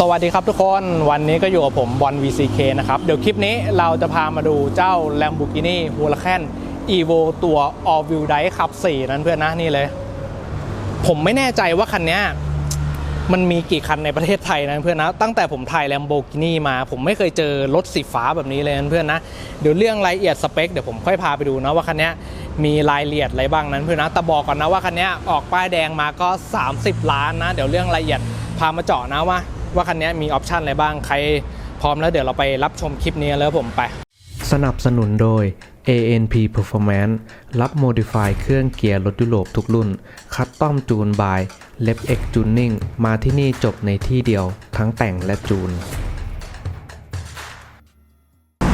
สวัสดีครับทุกคนวันนี้ก็อยู่กับผมบอล VCK นะครับ เดี๋ยวคลิปนี้เราจะพามาดูเจ้า Lamborghini Huracan Evo ตัว All Wheel Drive ขับ 4 นั้นเพื่อนนะนี่เลย ผมไม่แน่ใจว่าคันนี้มันมีกี่คันในประเทศไทยนะเพื่อนนะ ตั้งแต่ผมถ่าย Lamborghini มา ผมไม่เคยเจอรถสีฟ้าแบบนี้เลยนะเพื่อนนะ เดี๋ยวเรื่องรายละเอียดสเปคเดี๋ยวผมค่อยพาไปดูนะว่าคันนี้มีรายละเอียดอะไรบ้างนั้นเพื่อนนะแต่บอกก่อนนะว่าคันนี้ออกป้ายแดงมาก็ 30 ล้านนะ เดี๋ยวเรื่องรายละเอียดพามาเจาะนะว่า ว่าคันนี้มีออปชันอะไรบ้างใครพร้อมแล้วเดี๋ยวเราไปรับชมคลิปนี้แล้วผมไป สนับสนุนโดย ANP Performance รับโมดิฟายเครื่องเกียร์รถยุโรปทุกรุ่น คัดต้อมจูนบายเล็บเอ็กจูนนิ่งมาที่นี่จบในที่เดียว ทั้งแต่งและจูน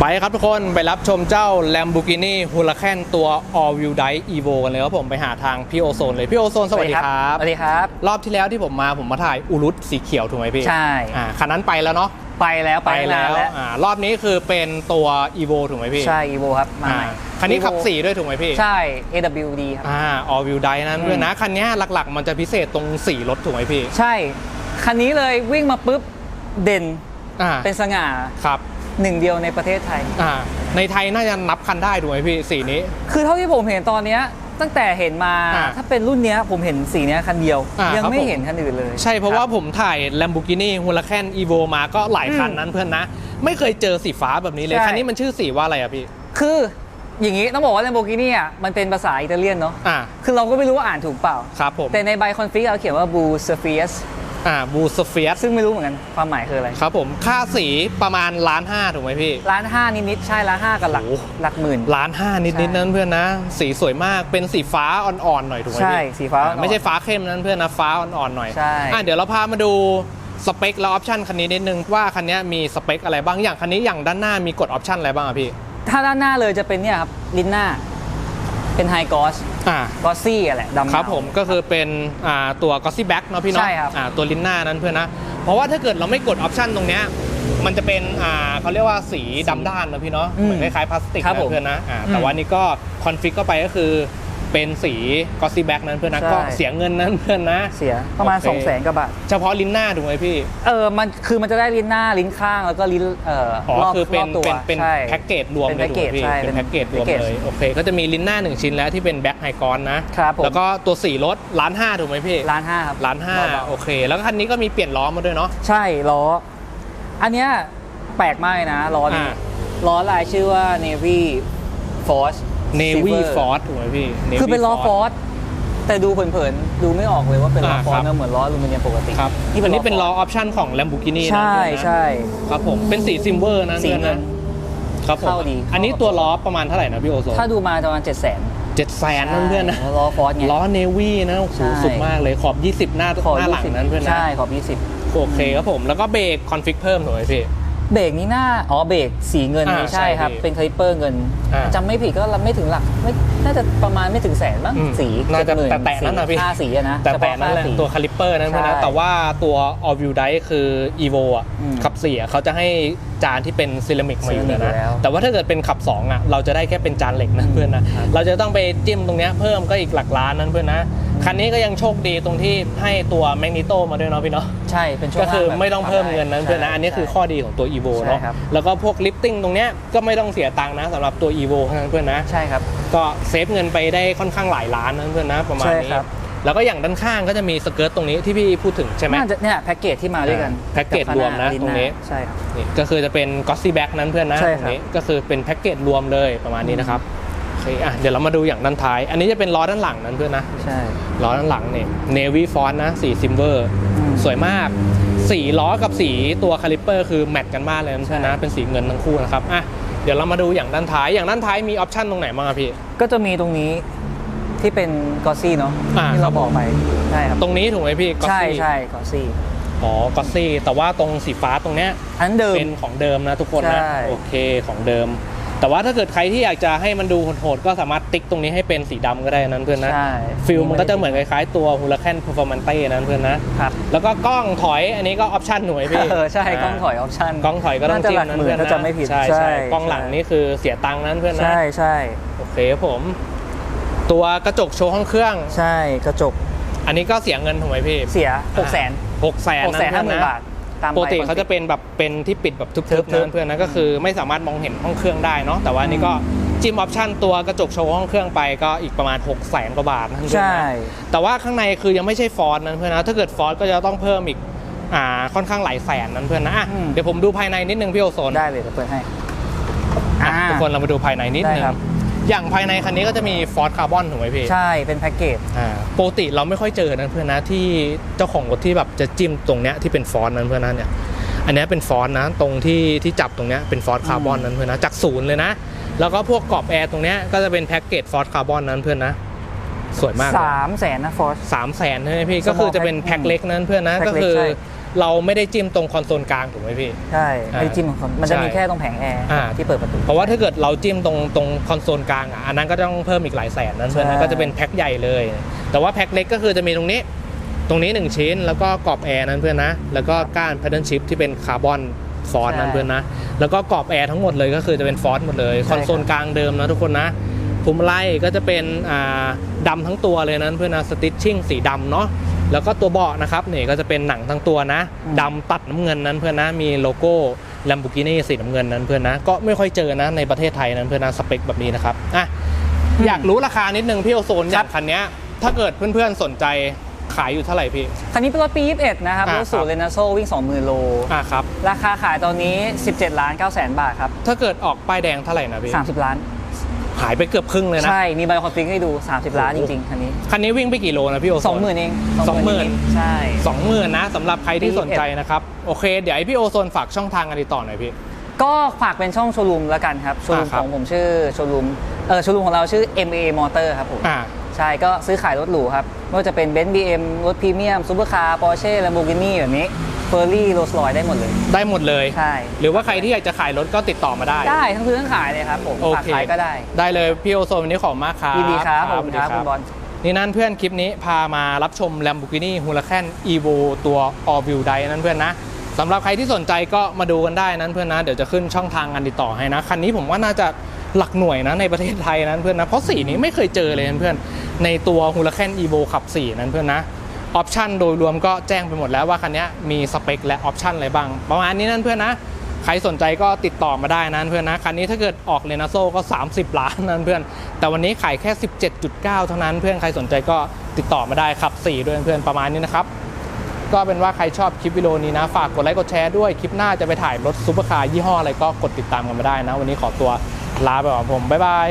ไปครับทุกคนไปรับชมเจ้า Lamborghini Huracan ตัว All Wheel Drive Evo กันเลยครับผมไปหาทางพี่โอโซนเลย พี่โอโซนสวัสดีครับ สวัสดีครับ รอบที่แล้วที่ผมมาผมมาถ่ายอุรุตสีเขียวถูกไหมพี่ ใช่อ่าคันนั้นไปแล้วเนาะไปแล้วไปนานแล้วอ่ารอบนี้คือเป็นตัว Evo ถูกไหมพี่ ใช่ Evo ครับมาอ่าใหม่คันนี้ขับ Evo สีด้วยถูกไหมพี่ ใช่ AWD ครับอ่า All Wheel Drive นั้นอืมเพื่อนนะ คันนี้หลักๆ มันจะพิเศษตรงสีรถถูกไหมพี่ ใช่ คันนี้เลยวิ่งมาปุ๊บเด่นอ่าเป็นสง่าครับ หนึ่งเดียวในประเทศไทย อ่า ในไทยน่าจะนับคันได้ถูกไหมพี่สีนี้ คือเท่าที่ผมเห็นตอนเนี้ยตั้งแต่เห็นมาอ่าถ้าเป็นรุ่นเนี้ยผมเห็นสีเนี้ยคันเดียว อ่ายัยังครับไม่ผม เห็นคันอื่นเลยใช่เพราะคบว่าผมถ่าย Lamborghini Huracan Evo มาก็หลายคันอืมนั้นเพื่อนนะ ไม่เคยเจอสีฟ้าแบบนี้เลย ใช่ คันนี้มันชื่อสีว่าอะไรอะพี่ คืออย่างนี้ต้องบอกว่า Lamborghini อะมันเป็นภาษาอิตาเลียนเนาะอ่า คือเราก็ไม่รู้ว่าอ่านถูกเปล่า ครับผม แต่ในใบคอนฟิกเราเขียนว่า Blue Surface อ่าบูสเฟียสซึ่งไม่รู้เหมือนกันความหมายคืออะไรครับผมค่าสีประมาณล้านห้าถูกไหมพี่ ล้านห้านิดๆใช่ล้านห้ากับหลักโอ้โหหลักหมื่น ล้านห้านิดใช่นิดนั้นเพื่อนนะ สีสวยมากเป็นสีฟ้าอ่อนๆหน่อยถูกไหมพี่ใช่สีฟ้าอ่อนๆไม่ใช่ฟ้าเข้มนั้นเพื่อนนะฟ้าอ่อนๆหน่อยใช่อะเดี๋ยวเราพามาดูสเปคและออปชันคันนี้นิดนึงว่าคันนี้มีสเปคอะไรบ้างอย่างคันนี้อย่างด้านหน้ามีกดออปชันอะไรบ้างอะพี่ ถ้าด้านหน้าเลยจะเป็นเนี่ยครับลิ้นหน้าเป็นไฮกอส อ่ากอสซี่อะแหละดำครับเงาผมก็คือเป็นอ่าตัว g o s s y Back เนาะพี่เนาะใช่ครับอ่าตัวลิ้นหน้านั้นเพื่อนนะ เพราะว่าถ้าเกิดเราไม่กดออปชันตรงเนี้ยมันจะเป็นอ่าเขาเรียกว่าสีดำด้านนะพี่เนาะอืมเหมือนคล้ายๆพลาสติกครับนะผมเพื่อนนะอ่าอืมแต่ว่านี่ก็คอนฟิกเข้าไปก็คือ เป็นสี g o s s y Back นั้นเพื่อนนะ ใช่ ก็เสียเงินนั้นเพื่อนนะ เสียประมาณโอเค 2องแสนกว่าบาท เฉพาะลิ้นหน้าถูกไหมพี่ เออ มันคือมันจะได้ลิ้นหน้าลิ้นข้างแล้วก็ลิ้นเอ่ออ๋อ รอบคือเป็รนอบตัวเป็นเป็นใช่ แพ็กเกจรวมเป็นเลยถูกไหมพี่แพ็กเกจใช่เป็นแพ็กเกจรวมแพ็กเกจเลยโอเค ก็จะมีลิ้นหน้าหนึ่งชิ้นแล้วที่เป็นแบ็คไฮกอนนะ ครับผมแล้วก็ตัวสีรถล้านห้าถูกไหมพี่ล้านห้าครับล้านห้าเบๆโอเค แล้วก็คันนี้ก็มีเปลี่ยนล้อมาด้วยเนาะใช่ล้อ อันเนี้ยแปลกมากเลยนะล้อนี้อ่าล้อลายชื่อว่า Navy Force Navy Silver Force ถูกไหมพี่ Navy คือเป็นล้อ Force ฟอร์สแต่ดูเผินๆ ดูไม่ออกเลยว่าเป็นล้ออ่าฟอร์ครัสบนะเหมือนล้ออลูมิเนียมปกติครับนี่อันนี้เป็นล้อฟออปชั่นของ Lamborghini ใช่นะใช่ ครับผมเป็นสีซิมเวอร์นะสีเพื่อนเงินะนครับผมเข้าดี อันนี้ตัวล้อประมาณเท่าไหร่นะพี่โอโซถ้าดูมาประมาณเจ็ดแสนเจ็ดแสนนั่นเพื่อนนะล้อฟอร์สไง ล้อเนวี่นะโอ้โหใช่ สุดมากเลยขอบ 20 หน้าขอหน้าหลัง20นั้นเพื่อนนะ ใช่ขอบโอเคครับผม แล้วก็เบรกคอนฟิกเพิ่มถูกไหมพี่20 เบรกนี้หน้าอ๋อเบรกสีเงินอ่าไม่ใช่ครับใช่พี่เป็นคลิปเปอร์เงินอ่าจำไม่ผิดก็ไม่ถึงหลักไม่น่าจะประมาณไม่ถึงแสนมั้งอืมสีน่าจะ70,000แตะๆนั่นน่ะพี่ ค่าสีอะนะแต่เฉแต่พาะนั่นแหละค่าสี ตัวคาลิปเปอร์นั้นเพื่อนนะใช่แต่ว่าตัว All View Drive คือ Evo อะอืมขับสี่อะเขาจะให้จานที่เป็นเซรามิกมาอยู่เซรามิกแล้วอยู่นะแล้วแต่ว่าถ้าเกิดเป็นขับ2อะเราจะได้แค่เป็นจานเหล็กนะเพื่อนนะครับเราจะต้องไปจิ้มตรงเนี้ยเพิ่มก็อีกหลักล้านนั้นเพื่อนนะ คันนี้ก็ยังโชคดีตรงที่ให้ตัวแมกนิโตมาด้วยเนาะพี่เนาะใช่เป็นช่วงก็คือล่างแบบไม่ต้องเพิ่มเงินนั้นเพื่อนนะใช่อันนี้คือใช่ข้อดีของตัว Evo เนาะใช่ครับแล้วก็พวกลิฟติ้งตรงเนี้ยก็ไม่ต้องเสียตังค์นะสำหรับตัว Evo เท่านั้นเพื่อนนะใช่ครับก็เซฟเงินไปได้ค่อนข้างหลายล้านนะเพื่อนนะประมาณใช่นี้ครับแล้วก็อย่างด้านข้างก็จะมีสเกิร์ตตรงนี้ที่พี่พูดถึงใช่ไหมน่าจะเนี่ยแพ็กเกจที่มาด้วยกันอ่าแพ็กเกจรวมนะกับตรงนี้ใช่ครับนี่ก็คือจะเป็นกอ s ซี่แบ็กนั้นเพื่อนนะใช่ตครับรงนี้ก็คือเป็นแพ็กเกจรวมเลยประมาณนี้นะครับโอ เคอะเดี๋ยวเรามาดูอย่างด้านท้าย อันนี้จะเป็นล้อด้านหลังนั้นเพื่อนนะ ใช่ล้อด้านหลังเนี่ยเนวี่ฟอนนะสีซิมเวอร์อืมสวยมาก สีล้อกับสีตัวคาลิปเปอร์คือแมทกันมากเลยนะเพื่อนนะใช่เป็นสีเงินทั้งคู่นะครับอะเดี๋ยวเรามาดูอย่างด้านท้ายอย่างด้านท้ายมีออปชั่นตรงไหนบ้างอะพี่ ก็จะมีตรงนี้ที่เป็นกอซี่เนาะอ่าที่ครัเราบบอกไปใช่ครับตรงนี้ถูกไหมพี่ใช่ Gossi ใช่กอซี่อ๋อกอซี่แต่ว่าตรงสีฟ้าตรงเนี้ยอันเดิมเป็นของเดิมนะทุกคนนะใช่โอเคของเดิม แต่ว่าถ้าเกิดใครที่อยากจะให้มันดูโหดๆก็สามารถติ๊กตรงนี้ให้เป็นสีดำก็ได้นั้นเพื่อนนะใช่ฟิลมันก็จะเหมือนคล้ายๆตัว Huracan Performante นั้นเพื่อนนะครับแล้วก็กล้องถอยอันนี้ก็ออปชั่นหน่วยพี่เออใช่กล้องถอยออปชั่นกล้องถอยก็ต้องน่าจะจิ้มหลักนั้นหมื่เพื่อนนถ้านะจำไม่ผิดใช่ใช่ใช่กล้องหลังใช่นี่คือเสียตังค์นั้นเพื่อนนะใช่ใช่โอเคครับผม ตัวกระจกโชว์ห้องเครื่อง ใช่กระจก อันนี้ก็เสียเงินถูกไหมพี่เสียหกแสนหกแสนหกแสนห้าหมื่นบาท ตามปกติใบเขาจะเป็นแบบเป็นที่ปิดแบบทึบๆทึบนะๆเพื่อนนะก็คือไม่สามารถมองเห็นห้องเครื่องได้เนาะแต่ว่าอันนี่ก็จิ้มออปชั่นตัวกระจกโชว์ห้องเครื่องไปก็อีกประมาณ 6 0 0แสนกว่าบาทนะเพื่อนใช่นะแต่ว่าข้างในคือยังไม่ใช่ฟอนต์นะเพื่อนนะถ้าเกิดฟอนต์ก็จะต้องเพิ่มอีกอ่าค่อนข้างหลายแสนนั้นเพื่อนนะอะอืมเดี๋ยวผมดูภายในนิดนึงพี่โอโซนได้เลยเดี๋ยวเปิดให้อะอ่าทุกคนเรามาดูภายในนิดได้นึงครับ อย่างภายในคันนี้ก็จะมีฟอร์ดคาร์บอนถูกไหมพี่ใช่เป็นแพ็กเกจอ่าปกติเราไม่ค่อยเจอนะเพื่อนนะที่เจ้าของรถที่แบบจะจิ้มตรงเนี้ยที่เป็นฟอนต์นั้นเพื่อนนะเนี่ยอันเนี้ยเป็นฟอนต์นะตรงที่ที่จับตรงเนี้ยเป็นฟอร์ดคาร์บอนนั้นเพื่อนนะจากศูนย์เลยนะ แล้วก็พวกกรอบแอร์ตรงเนี้ยก็จะเป็นแพ็กเกจฟอร์ดคาร์บอนนั้นเพื่อนนะสวยมากเลยสามแสนนะฟอร์สสามแสนใช่ไหมพี่ Small ก็คือจะเป็น pack แพ็คเล็กนั้นเพื่อนนะแพ็คก็เล็กคือใช่ เราไม่ได้จิ้มตรงคอนโซลกลางถูกไหมพี่ ใช่ไม่ได้จิ้มของคนมันจะมีใช่แค่ตรงแผงแอร์อ่า ที่เปิดประตู เพราะว่าถ้าเกิดเราจิ้มตรงตรงคอนโซลกลางอะอันนั้นก็ต้องเพิ่มอีกหลายแสนนั้นเพื่อนนะใช่ก็จะเป็นแพ็คใหญ่เลย แต่ว่าแพ็คเล็กก็คือจะมีตรงนี้ ตรงนี้ 1 ชิ้น แล้วก็กรอบแอร์นั้นเพื่อนนะ แล้วก็ก้านแพดเดิลชิพที่เป็นคาร์บอนฟอสนั้นเพื่อนนะ แล้วก็กรอบแอร์ทั้งหมดเลยก็คือจะเป็นฟอสหมดเลยใช่คอนโซลกลางเดิมนะทุกคนนะพวงมาลัยก็จะเป็นอ่าดำทั้งตัวเลยนั้นเพื่อนนะสติชชิ่งสีดำเนาะ แล้วก็ตัวเบาะนะครับนี่ก็จะเป็นหนังทั้งตัวนะดำตัดน้ำเงินนั้นเพื่อนนะมีโลโก้ Lamborghini สีน้ำเงินนั้นเพื่อนนะก็ไม่ค่อยเจอนะในประเทศไทยนั้นเพื่อนนะสเปคแบบนี้นะครับอะอยากรู้ราคานิดนึงพี่โอโซนอย่างคันเนี้ยถ้าเกิดเพื่อนๆสนใจขายอยู่เท่าไหร่พี่ คันนี้เป็นรถปี 21 นะครับอ่ารถสูคตรับรเลนาโซวิ่ง 20,000 โล อะครับ ราคาขายตอนนี้ 17 ล้าน9แสนบาทครับ ถ้าเกิดออกป้ายแดงเท่าไหร่นะพี่ 30 ล้าน หายไปเกือบครึ่งเลยนะ ใช่ มีใบคอนฟิงให้ดู 30 ล้านจริงๆ คันนี้ คันนี้วิ่งไปกี่โลนะพี่โอโซน20,000เอง20,000นิดๆใช่ สองหมื่นนะสำหรับใครที่ปีสนใจนะครับ โอเค เดี๋ยวให้พี่โอโซนฝากช่องทางการติดต่อหน่อยพี่ ก็ฝากเป็นช่องโชว์รูมแล้วกันครับ โชว์รูมอ่าครัขบ องผมชื่อโชว์รูม เออโชว์รูมของเราชื่อ MA Motor ครับผม อ่า ใช่ ก็ซื้อขายรถหรูครับ ไม่ว่าจะเป็นเบนซ์บีเอ็มรถพรีเมียมซูเปอร์คาร์ปอร์เช่ลัมโบกินี่แบบนี้ เฟอร์รี่โรลส์รอยได้หมดเลย ได้หมดเลย ใช่ หรือว่าใครที่อยากจะขายรถก็ติดต่อมาได้ ได้ทั้งซื้อทั้งขายเลยครับผมโอฝากเคขายก็ได้ได้เลยพี่โอโซนวันนี้ขอบคุณมากครับยินดีครับขอบคุณครับสวัสดี คุณบอล นี่นั่นเพื่อนคลิปนี้พามารับชม Lamborghini Huracan Evo ตัว All Wheel Drive นั้นเพื่อนนะสำหรับใครที่สนใจก็มาดูกันได้นั้นเพื่อนนะ เดี๋ยวจะขึ้นช่องทางการติดต่อให้นะ คันนี้ผมว่าน่าจะหลักหน่วยนะในประเทศไทยนั้นเพื่อนนะ เพราะสีนี้ไม่เคยเจอเลยนั้นเพื่อนในตัว Huracan Evo ขับ4นั้นเพื่อนนะ ออปชันโดยรวมก็แจ้งไปหมดแล้วว่าคันนี้มีสเปคและออปชันอะไรบ้าง ประมาณนี้นั่นเพื่อนนะ ใครสนใจก็ติดต่อมาได้นะเพื่อนนะ คันนี้ถ้าเกิดออกเลนาโซก็ 30 ล้านนั้นเพื่อน แต่วันนี้ขายแค่ 17.9 เท่านั้นเพื่อนใครสนใจก็ติดต่อมาได้ขับ4ด้วยเพื่อนประมาณนี้นะครับก็เป็นว่าใครชอบคลิปวิดีโอนี้นะ ฝากกดไลค์กดแชร์ด้วย คลิปหน้าจะไปถ่ายรถซุปเปอร์คาร์ยี่ห้ออะไรก็กดติดตามกันมาได้นะ วันนี้ขอตัวลาไปก่อนผม บ๊ายบาย